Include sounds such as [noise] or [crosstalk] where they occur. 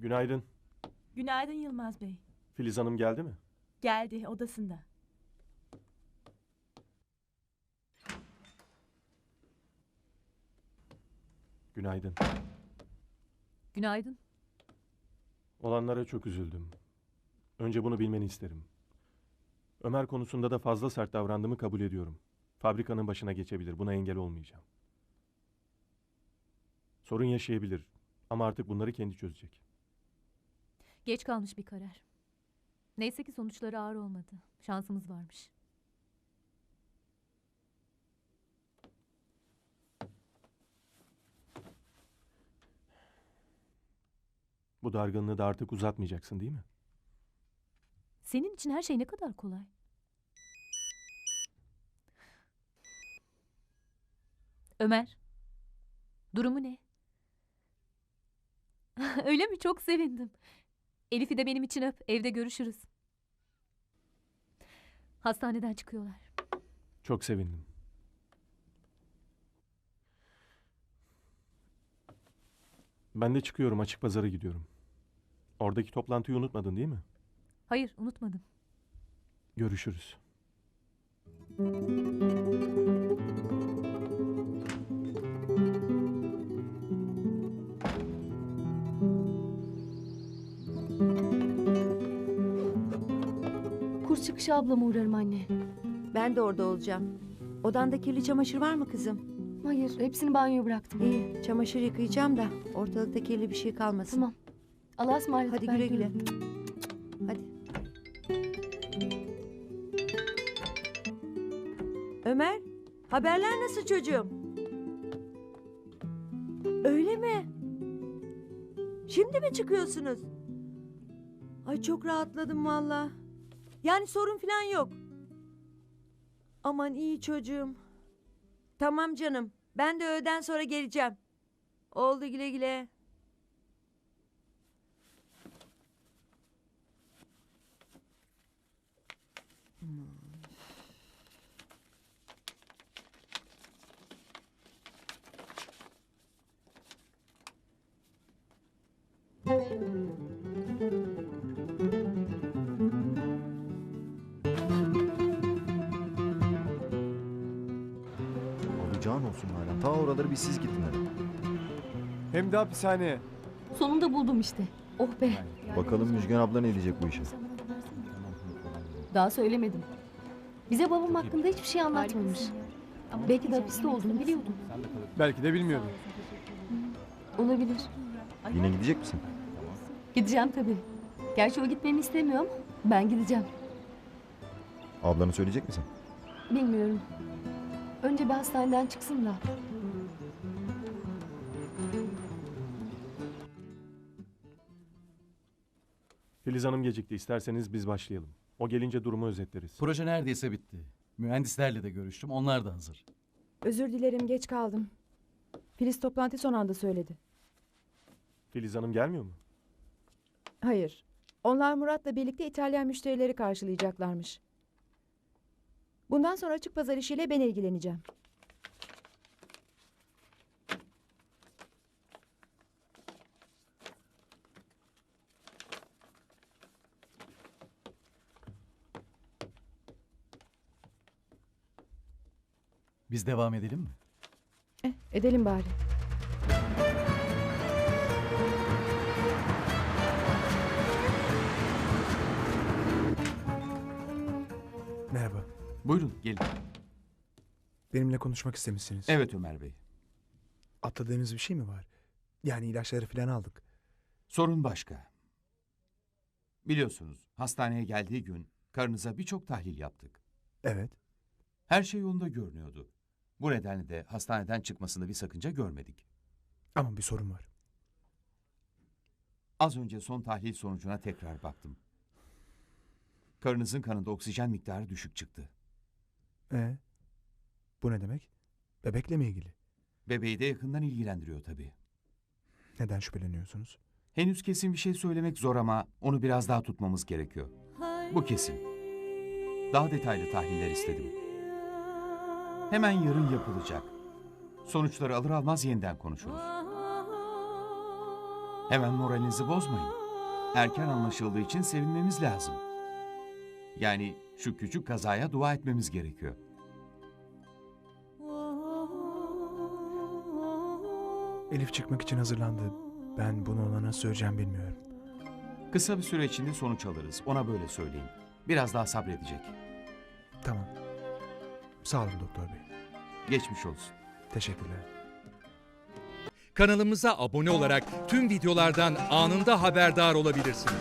Günaydın. Günaydın Yılmaz Bey. Filiz Hanım geldi mi? Geldi odasında. Günaydın. Günaydın. Olanlara çok üzüldüm. Önce bunu bilmeni isterim. Ömer konusunda da fazla sert davrandığımı kabul ediyorum. Fabrikanın başına geçebilir. Buna engel olmayacağım. Sorun yaşayabilir. Ama artık bunları kendi çözecek. Geç kalmış bir karar. Neyse ki sonuçları ağır olmadı. Şansımız varmış. Bu dargınlığı da artık uzatmayacaksın değil mi? Senin için her şey ne kadar kolay. Ömer. Durumu ne? [laughs] Öyle mi? Çok sevindim. Elif'i de benim için öp. Evde görüşürüz. Hastaneden çıkıyorlar. Çok sevindim. Ben de çıkıyorum. Açık pazara gidiyorum. Oradaki toplantıyı unutmadın değil mi? Hayır, unutmadım. Görüşürüz. Kurs çıkışı ablama uğrarım anne. Ben de orada olacağım. Odanda kirli çamaşır var mı kızım? Hayır, hepsini banyoya bıraktım. İyi, çamaşır yıkayacağım da ortalıkta kirli bir şey kalmasın. Tamam. Allah'a ısmarladık. Hadi güle güle. Hadi. Ömer, haberler nasıl çocuğum? Öyle mi? Şimdi mi çıkıyorsunuz? Ay çok rahatladım valla. Yani sorun falan yok. Aman iyi çocuğum. Tamam canım. Ben de öğleden sonra geleceğim. Oldu güle güle. Alacağın olsun hala. Ta oraları bir siz gittin hele. Hem de hapishaneye. Sonunda buldum işte. Oh be. Bakalım Müjgan abla ne diyecek bu işe. Daha söylemedim. Bize babam hakkında hiçbir şey anlatmamış. Belki de hapiste olduğunu biliyordum. Belki de bilmiyordum. Olabilir. Yine gidecek misin? Gideceğim tabii. Gerçi o gitmemi istemiyor ama ben gideceğim. Ablanı söyleyecek misin? Bilmiyorum. Önce bir hastaneden çıksın da. Filiz Hanım gecikti. İsterseniz biz başlayalım. O gelince durumu özetleriz. Proje neredeyse bitti. Mühendislerle de görüştüm. Onlar da hazır. Özür dilerim geç kaldım. Filiz toplantı son anda söyledi. Filiz Hanım gelmiyor mu? Hayır. Onlar Murat'la birlikte İtalyan müşterileri karşılayacaklarmış. Bundan sonra açık pazar işiyle ben ilgileneceğim. Biz devam edelim mi? Eh, edelim bari. Buyurun gelin. Benimle konuşmak istemişsiniz. Evet Ömer Bey. Atladığınız bir şey mi var? Yani ilaçları falan aldık. Sorun başka. Biliyorsunuz hastaneye geldiği gün karınıza birçok tahlil yaptık. Evet. Her şey yolunda görünüyordu. Bu nedenle de hastaneden çıkmasında bir sakınca görmedik. Ama bir sorun var. Az önce son tahlil sonucuna tekrar baktım. Karınızın kanında oksijen miktarı düşük çıktı. Ee? Bu ne demek? Bebekle mi ilgili? Bebeği de yakından ilgilendiriyor tabii. Neden şüpheleniyorsunuz? Henüz kesin bir şey söylemek zor ama onu biraz daha tutmamız gerekiyor. Bu kesin. Daha detaylı tahliller istedim. Hemen yarın yapılacak. Sonuçları alır almaz yeniden konuşuruz. Hemen moralinizi bozmayın. Erken anlaşıldığı için sevinmemiz lazım. Yani şu küçük kazaya dua etmemiz gerekiyor. Elif çıkmak için hazırlandı. Ben bunu ona nasıl söyleyeceğim bilmiyorum. Kısa bir süre içinde sonuç alırız. Ona böyle söyleyin. Biraz daha sabredecek. Tamam. Sağ olun doktor bey. Geçmiş olsun. Teşekkürler. Kanalımıza abone olarak tüm videolardan anında haberdar olabilirsiniz.